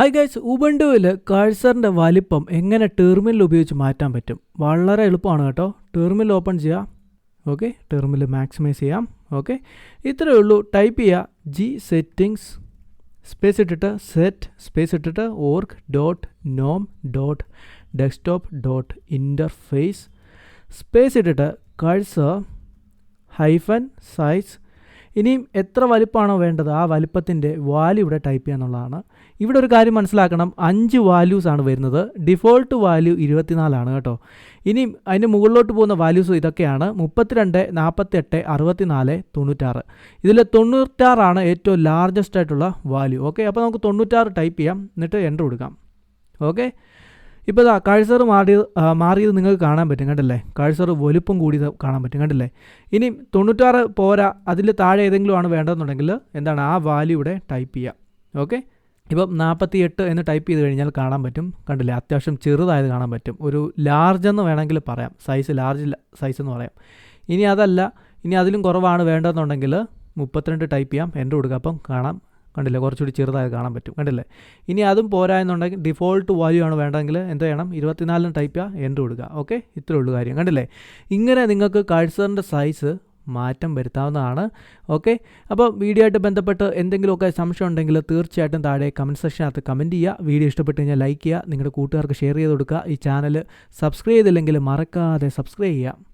Hi guys ഉബണ്ടുവിൽ കഴ്സറിന്റെ വലിപ്പം എങ്ങനെ terminal ഉപയോഗിച്ച് മാറ്റാൻ പറ്റും? വളരെ എളുപ്പമാണ് കേട്ടോ. ടെർമിനൽ ഓപ്പൺ ചെയ്യാം. ഓക്കെ ടെർമിനൽ മാക്സിമൈസ് ചെയ്യാം. ഓക്കെ ഇത്രയേ ഉള്ളൂ. ടൈപ്പ് ചെയ്യുക ജി സെറ്റിങ്സ് സ്പേസ് ഇട്ടിട്ട് സെറ്റ് സ്പേസ് ഇട്ടിട്ട് org dot gnome dot desktop dot interface space ഇട്ടിട്ട് കഴ്സർ ഹൈഫൻ സൈസ് ഇനിയും എത്ര വലിപ്പമാണോ വേണ്ടത് ആ വലിപ്പത്തിന്റെ വാല്യൂ ഇവിടെ ടൈപ്പ് ചെയ്യുക എന്നുള്ളതാണ്. ഇവിടെ ഒരു കാര്യം മനസ്സിലാക്കണം. അഞ്ച് വാല്യൂസ് ആണ് വരുന്നത്. ഡിഫോൾട്ട് വാല്യൂ ഇരുപത്തിനാലാണ് കേട്ടോ. ഇനിയും അതിന് മുകളിലോട്ട് പോകുന്ന വാല്യൂസ് ഇതൊക്കെയാണ്. മുപ്പത്തിരണ്ട് നാൽപ്പത്തെട്ട് അറുപത്തിനാല് തൊണ്ണൂറ്റാറ്. ഇതിൽ തൊണ്ണൂറ്റാറാണ് ഏറ്റവും ലാർജസ്റ്റ് ആയിട്ടുള്ള വാല്യൂ ഓക്കെ അപ്പോൾ നമുക്ക് തൊണ്ണൂറ്റാറ് ടൈപ്പ് ചെയ്യാം. എന്നിട്ട് എന്റർ കൊടുക്കാം. ഓക്കെ ഇപ്പോൾ ഇതാ കഴ്സർ മാറിയത് മാറിയത് നിങ്ങൾക്ക് കാണാൻ പറ്റും കണ്ടല്ലേ? കഴ്സർ വലുപ്പം കൂടിയത് കാണാൻ പറ്റും കണ്ടല്ലേ? ഇനി തൊണ്ണൂറ്റാറ് പോരാ അതിൽ താഴെ ഏതെങ്കിലും ആണ് വേണ്ടതെന്നുണ്ടെങ്കിൽ എന്താണ് ആ വാല്യൂ ഇവിടെ ടൈപ്പ് ചെയ്യാം. ഓക്കെ ഇപ്പം നാൽപ്പത്തി എട്ട് എന്ന് ടൈപ്പ് ചെയ്ത് കഴിഞ്ഞാൽ കാണാൻ പറ്റും കണ്ടില്ലേ? അത്യാവശ്യം ചെറുതായത് കാണാൻ പറ്റും. ഒരു ലാർജ് എന്ന് വേണമെങ്കിൽ പറയാം. സൈസ് ലാർജ് സൈസ് എന്ന് പറയാം. ഇനി അതല്ല ഇനി അതിലും കുറവാണ് വേണ്ടതെന്നുണ്ടെങ്കിൽ മുപ്പത്തിരണ്ട് ടൈപ്പ് ചെയ്യാം. എന്റെ കൊടുക്കുക. അപ്പം കാണാം. കണ്ടില്ലേ? കുറച്ചുകൂടി ചെറുതായി കാണാൻ പറ്റും. കണ്ടില്ലേ? ഇനി അതും പോരായെന്നുണ്ടെങ്കിൽ ഡിഫോൾട്ട് വാല്യൂ ആണ് വേണ്ടതെങ്കിൽ എന്ത് ചെയ്യണം? ഇരുപത്തിനാലിന് ടൈപ്പ് ചെയ്യുക എന്റെ കൊടുക്കുക ഓക്കെ ഇത്രേ ഉള്ളൂ കാര്യം. കണ്ടില്ലേ? ഇങ്ങനെ നിങ്ങൾക്ക് കഴ്സറിന്റെ സൈസ് മാറ്റം വരുത്താവുന്നതാണ്. ഓക്കെ അപ്പോൾ വീഡിയോ ആയിട്ട് ബന്ധപ്പെട്ട് എന്തെങ്കിലുമൊക്കെ സംശയം ഉണ്ടെങ്കിൽ തീർച്ചയായിട്ടും താഴെ കമന്റ് സെക്ഷനകത്ത് കമന്റ് ചെയ്യുക. വീഡിയോ ഇഷ്ടപ്പെട്ട് കഴിഞ്ഞാൽ ലൈക്ക് ചെയ്യുക. നിങ്ങളുടെ കൂട്ടുകാർക്ക് ഷെയർ ചെയ്ത് കൊടുക്കുക. ഈ ചാനൽ സബ്സ്ക്രൈബ് ചെയ്തില്ലെങ്കിൽ മറക്കാതെ സബ്സ്ക്രൈബ് ചെയ്യുക.